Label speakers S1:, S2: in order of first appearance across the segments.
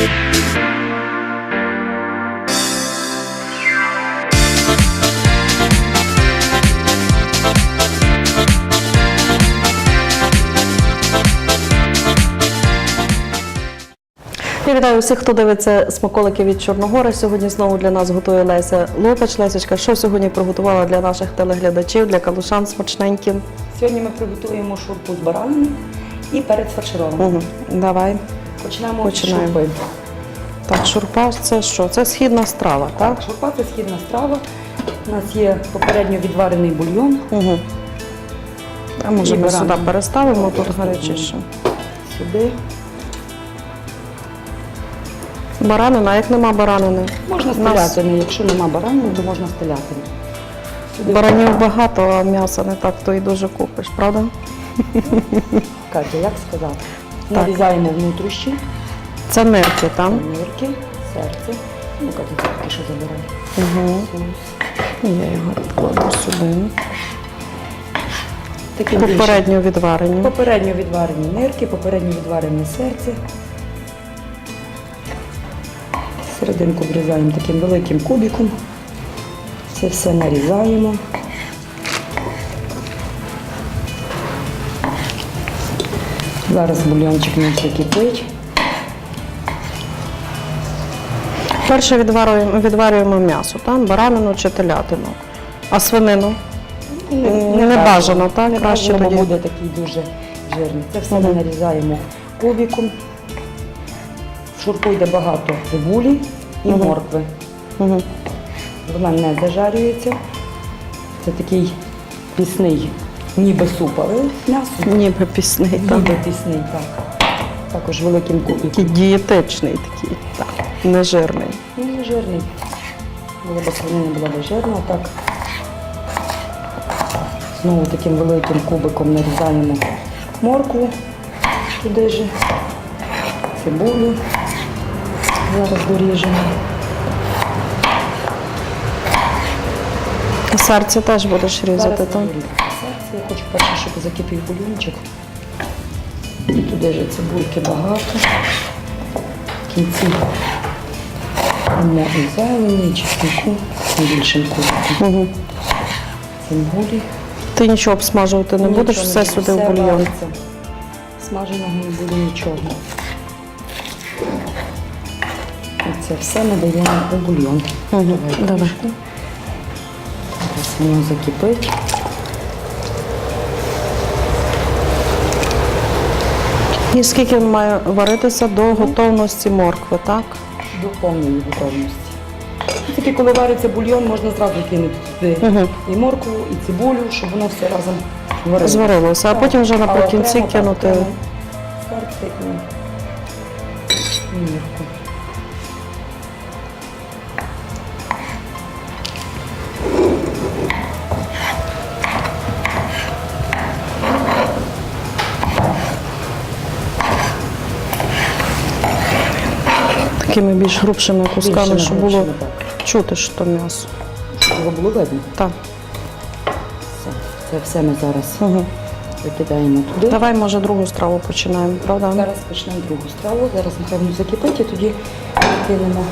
S1: Я вітаю всіх, хто дивиться смаколики від Чорногори. Сьогодні знову для нас готує Леся Лопач. Лесечка, що сьогодні приготувала для наших телеглядачів, для калушан смачненьким?
S2: Сьогодні ми приготуємо шурпу з баранини і перець фарширований.
S1: Угу. Давай.
S2: Починаємо,
S1: Починаємо.
S2: шурпи.
S1: Так, шурпа це що? Це східна страва, так?
S2: Так, шурпа це східна страва. У нас є попередньо відварений бульйон.
S1: Угу. А може ми сюди переставимо, тут гарячіше.
S2: Сюди.
S1: Баранина, а як нема баранини?
S2: Можна
S1: У нас-.
S2: Якщо нема баранини, то можна. Сюди
S1: Баранів багато, а м'яса не так, то і дуже купиш, правда?
S2: Катя, як сказати? Нарізаємо внутрішні,
S1: Це нирки, там.
S2: нирки, серце. Ну, це поки що забирай.
S1: Угу. Я його відкладу сюди.
S2: Таким більше.
S1: Попередньо відварені.
S2: Попередньо відварені нирки, попередньо відварене серце. Серединку врізаємо таким великим кубиком. Це все нарізаємо. Зараз бульйончик у нас закипить.
S1: Перше відварюємо, відварюємо м'ясо, там, баранину чи телятину. А свинину? Не бажано, так?
S2: Не
S1: Краще
S2: бажано,
S1: тоді.
S2: буде такий дуже жирний. Це все ми нарізаємо кубиком. В шурпу йде багато цибулі і
S1: Мгм.
S2: моркви.
S1: Угу.
S2: Вона не зажарюється. Це такий пісний, ніби суп, але м'ясо.
S1: Ніби пісний, так.
S2: Ніби пісний, так. Також великим кубиком.
S1: Такий дієтичний такий, так. Нежирний.
S2: Ну, не жирний. Була б свинина була б жирна, так. Знову таким великим кубиком нарізаємо моркву туди же, цибулю. Зараз доріжемо.
S1: Серце теж будеш різати,
S2: Зараз
S1: так?
S2: Хочу перше, щоб закипів бульончик. І туди же цибульки багато. В кінці і зелені, і чеснику, кубиком.
S1: Угу.
S2: Цибулі.
S1: Ти нічого обсмажувати не будеш, все сюди в бульйон.
S2: вариться. Смаженого не буде нічого. Це все ми даємо у бульйон.
S1: Угу.
S2: Давай. Зараз воно закипить.
S1: І скільки він має варитися до готовності моркви, так?
S2: До повної готовності. Тільки коли вариться бульйон, можна зразу кинути туди
S1: Угу.
S2: і моркву, і цибулю, щоб воно все разом варилося.
S1: Зварилося, а потім вже наприкінці кинути.
S2: Серце і і мірку.
S1: Такими більш грубшими кусками,
S2: Більшими
S1: щоб було
S2: грубшими,
S1: чути, що то м'ясо.
S2: Щоб його було видно.
S1: Так.
S2: Все. Це все ми зараз
S1: Угу.
S2: викидаємо туди.
S1: Давай, може, другу страву починаємо, правда?
S2: Зараз почнемо другу страву. Зараз воно закипить і тоді кинемо.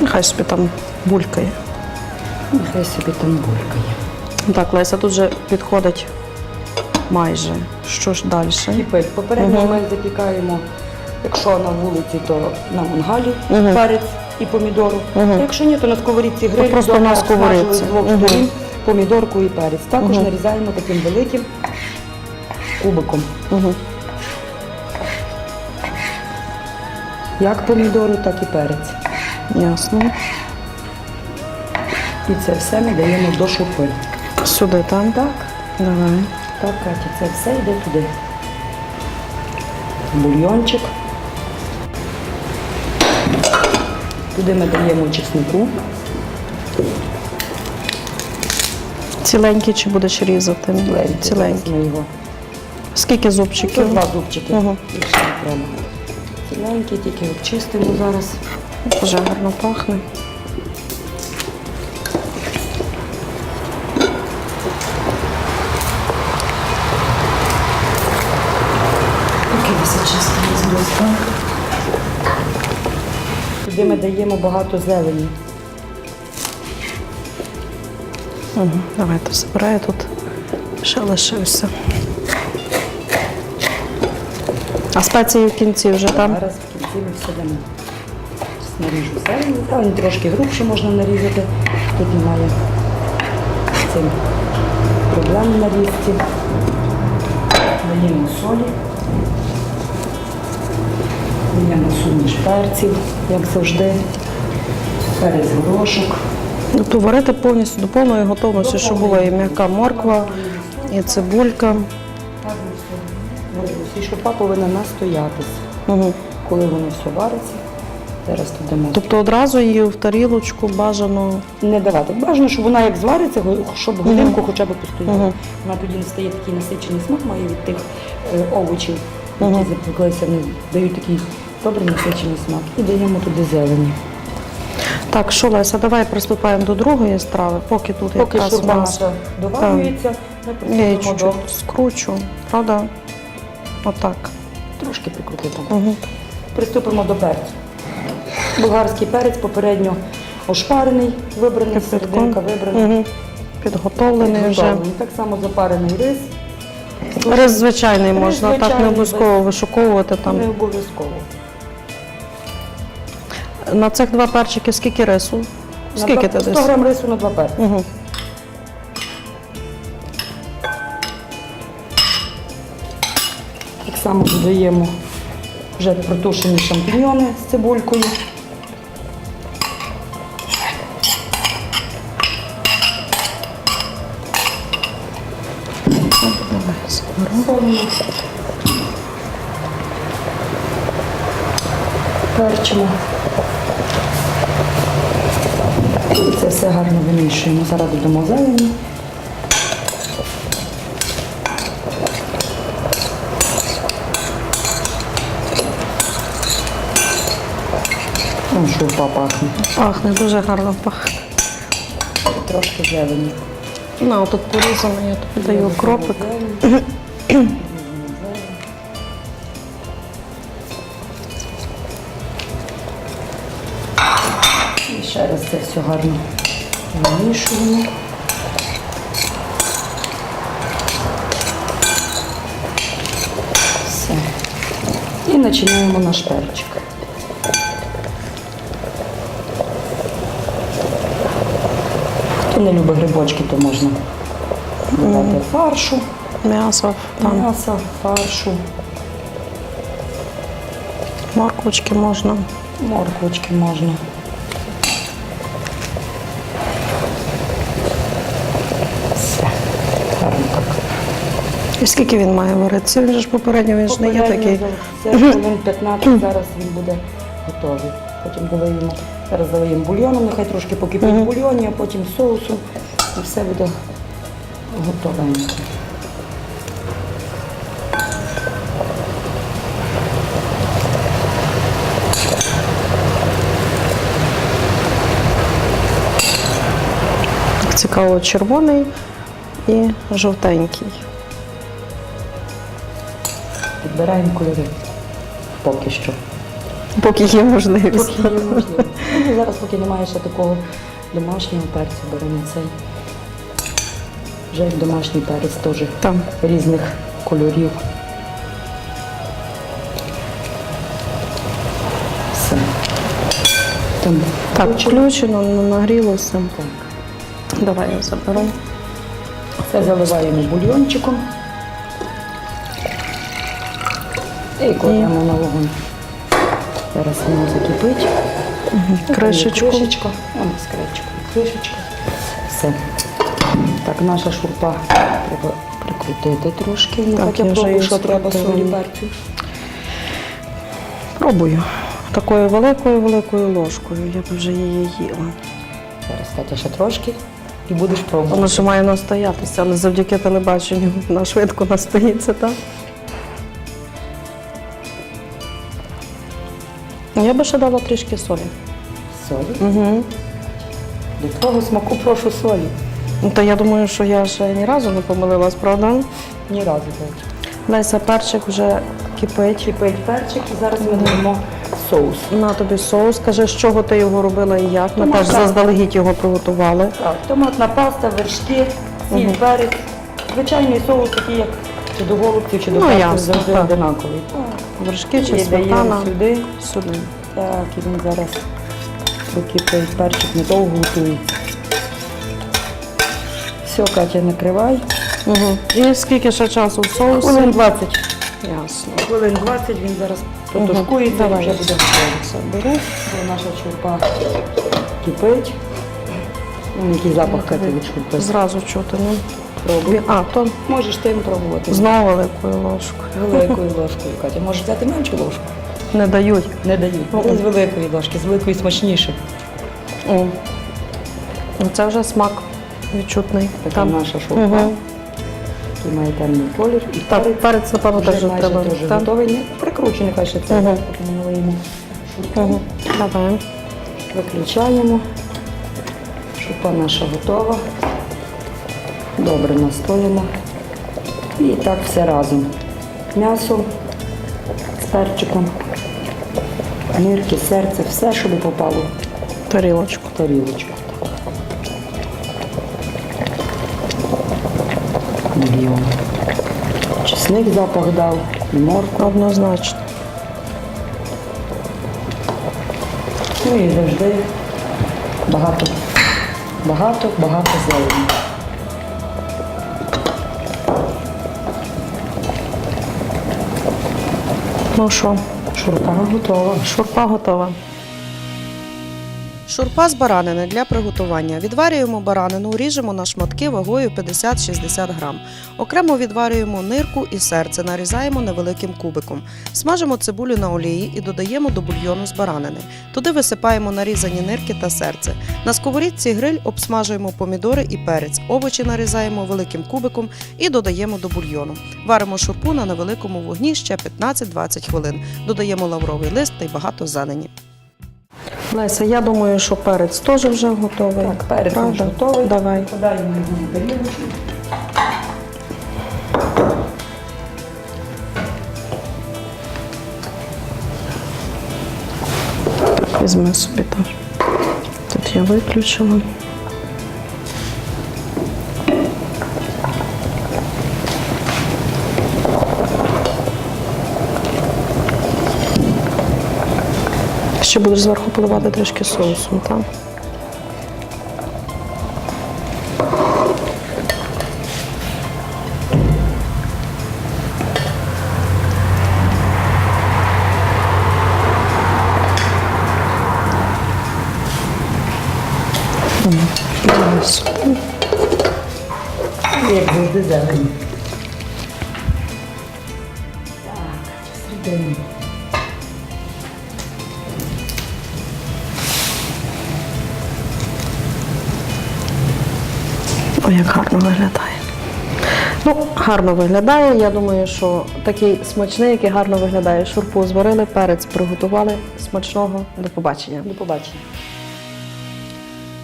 S1: Нехай собі там булькає.
S2: Нехай собі там булькає.
S1: Так, Леся, тут вже підходить майже. Що ж далі?
S2: Кипить. Попередньо
S1: Мгм.
S2: ми запікаємо, якщо на вулиці, то на мангалі
S1: Мгм.
S2: перець і помідору. А якщо ні, то на сковорідці гриль.
S1: просто на сковорідці.
S2: з двох
S1: Мгм.
S2: сторін помідорку і перець. Також
S1: Мгм.
S2: нарізаємо таким великим кубиком.
S1: Угу.
S2: Як помідору, так і перець.
S1: Ясно.
S2: І це все ми даємо до шурпи.
S1: Сюди, там?
S2: Так,
S1: Давай.
S2: так, Катя, це все йде туди. Бульйончик. Туди ми даємо чеснику.
S1: Ціленький чи будеш різати? Ціленький.
S2: Ціленький. Ми його.
S1: Скільки
S2: Це
S1: зубчиків?
S2: два зубчики.
S1: Угу.
S2: Більше не треба. Ціленький, тільки обчистимо зараз.
S1: Дуже гарно пахне.
S2: Туди ми даємо багато зелені.
S1: Угу. Давайте забираю тут. Ще лишився. А спеції в кінці вже там?
S2: Зараз в кінці ми все дамо. Наріжу зелені. Та він трошки грубше можна нарізати. Тут немає цим проблем на різці. Даємо солі. Даємо суміш перців, як завжди. Перець горошок.
S1: Тобто варити повністю до повної готовності, щоб була і м'яка морква, і цибулька.
S2: І шурпа повинна настоятися.
S1: Угу.
S2: Коли воно все вариться, зараз тут дамо.
S1: Тобто одразу її в тарілочку бажано.
S2: Не давати. Бажано, щоб вона як звариться, щоб годинку хоча б постояла.
S1: Мгм.
S2: Вона тоді не стає такий насичений смак, має від тих е, овочів,
S1: Мгм.
S2: запеклися, вони дають такий добрий насичений смак. І даємо туди зелені.
S1: Так, що Леся, давай приступаємо до другої страви, поки тут
S2: Поки
S1: якраз у
S2: шурба
S1: нас.
S2: наша доварюється, ми
S1: Я її
S2: приступимо до
S1: чуть-чуть скручу, правда? Отак.
S2: трошки прикрутимо.
S1: Угу.
S2: Приступимо до перцю. Болгарський перець попередньо ошпарений, вибраний, серединка вибрана.
S1: Угу. Підготовлений вже.
S2: Підготовлений. Так само запарений рис.
S1: Рис звичайний можна, так не
S2: звичайний,
S1: обов'язково вишуковувати там.
S2: Не обов'язково.
S1: На цих два перчики скільки рису? Скільки ти
S2: 100
S1: десь?
S2: грам рису на два перці.
S1: Угу.
S2: Так само додаємо вже протушені шампіньйони з цибулькою. Перчимо. Це все гарно вимішуємо. Зараз додамо зелені. Там шурпа пахне.
S1: Пахне, дуже гарно пахне.
S2: Трошки зелені.
S1: На, тут порізано, я тобі даю кропик.
S2: ще раз це все гарно вимішуємо. Все. І починаємо наш перчик. Хто не любить грибочки, то можна додати фаршу,
S1: М'ясо, там
S2: м'яса, фаршу,
S1: морквочки можна.
S2: морквочки можна.
S1: І скільки він має варитися? Він же ж попередньо він ж не є такий.
S2: Це хвилин 15, зараз він буде готовий. Потім додаємо, зараз заливаємо бульйоном, нехай трошки покипить в бульйоні, а потім соусом і все буде готовенько.
S1: Цікаво, червоний і жовтенький.
S2: Підбираємо кольори. Поки що.
S1: Поки є можливість.
S2: Поки є можливість. Ну, зараз, поки немає ще такого домашнього перцю, беремо цей. Вже як домашній перець теж
S1: Там.
S2: різних кольорів. Все. Там
S1: Так,
S2: включено.
S1: включено, нагрілося.
S2: Так.
S1: Давай я заберу.
S2: Це заливаємо бульйончиком. І кладемо на вогонь. Зараз воно закипить.
S1: Кришечку.
S2: Кришечка. Вон з кришечкою. Кришечка. Все. Так, наша шурпа треба прикрутити трошки.
S1: Так,
S2: так, я пробую, що треба солі перцю.
S1: Пробую. Такою великою великою ложкою. Я б вже її їла.
S2: Зараз, Катя, ще трошки і будеш пробувати.
S1: Вона ще має настоятися, але завдяки телебаченню вона швидко настоїться, так? Я би ще дала трішки солі.
S2: Солі.
S1: Угу.
S2: До твого смаку прошу солі.
S1: Ну, то я думаю, що я ще ні разу не помилилась, правда?
S2: Ні разу Катя.
S1: Леся, перчик вже кипить.
S2: Кипить перчик і зараз ми додамо соус.
S1: На тобі соус. Скажи, з чого ти його робила і як. Ми теж
S2: Томатна.
S1: заздалегідь його приготували.
S2: Так, томатна паста, вершки, сіль, перець. Звичайний соус, такий, як чи до голубців, чи до
S1: Ну, ясно,
S2: завжди
S1: так.
S2: одинаковий.
S1: Вершки чи
S2: І
S1: сметана.
S2: сюди.
S1: Сюди.
S2: Так, і він зараз прокипить перчик, недовго готується. Все, Катя, накривай.
S1: Угу. І скільки ще часу в соусі?
S2: Хвилин 20.
S1: Ясно.
S2: Хвилин 20 він зараз
S1: Мгм.
S2: протушкується і
S1: Давай.
S2: вже буде готовий. Все, беру, бо наша чурпа кипить. Вон який запах Катя від шурпи.
S1: Зразу чути, ну.
S2: Пробуй.
S1: А, то
S2: Можеш тим пробувати.
S1: знову великою ложкою.
S2: Великою ложкою, Катя. Можеш взяти меншу ложку?
S1: Не дають.
S2: Не дають. З великої ложки, з великої смачніше.
S1: О. Ну, Це вже смак відчутний.
S2: Така наша шурпа.
S1: Угу.
S2: Який має темний колір. І
S1: Так,
S2: перець
S1: перець, напевно,
S2: вже
S1: теж
S2: майже
S1: треба.
S2: теж
S1: так?
S2: готовий. Не прикручений, хай ще це.
S1: Мгм.
S2: Налиємо.
S1: Угу. Давай.
S2: Виключаємо. Шупа наша готова. Добре настоїмо. І так все разом. М'ясо перчиком, нирки, серце, все, щоб попало
S1: Тарілочку.
S2: в тарілочку. Мільйон. Чесник запах дав, і морква.
S1: Однозначно.
S2: Ну і завжди багато, багато, багато зелені.
S1: Ну що,
S2: Шурпа готова.
S1: шурпа готова.
S3: Шурпа з баранини для приготування. Відварюємо баранину, ріжемо на шматки вагою 50-60 грам. Окремо відварюємо нирку і серце, нарізаємо невеликим кубиком. Смажимо цибулю на олії і додаємо до бульйону з баранини. Туди висипаємо нарізані нирки та серце. На сковорідці гриль обсмажуємо помідори і перець. Овочі нарізаємо великим кубиком і додаємо до бульйону. Варимо шурпу на невеликому вогні ще 15-20 хвилин. Додаємо лавровий лист та й багато зелені.
S1: Леся, я думаю, що перець теж вже готовий.
S2: Так, перець вже готовий.
S1: Давай.
S2: Подаємо його на тарілочку.
S1: Візьми собі теж. Тут я виключила. Ще будеш зверху поливати трішки соусом, так?
S2: Як завжди зелені. Так, середину.
S1: Ой, як гарно виглядає. Ну, гарно виглядає. Я думаю, що такий смачний, який гарно виглядає. Шурпу зварили, перець приготували. Смачного. До побачення.
S2: До побачення.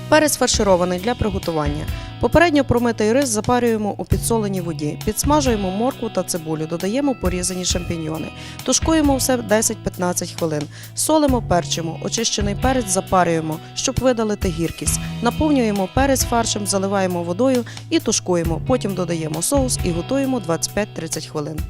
S3: Перець фарширований для приготування. Попередньо промитий рис запарюємо у підсоленій воді, підсмажуємо моркву та цибулю, додаємо порізані шампіньйони. Тушкуємо все 10-15 хвилин. Солимо, перчимо, очищений перець запарюємо, щоб видалити гіркість. Наповнюємо перець фаршем, заливаємо водою і тушкуємо. Потім додаємо соус і готуємо 25-30 хвилин.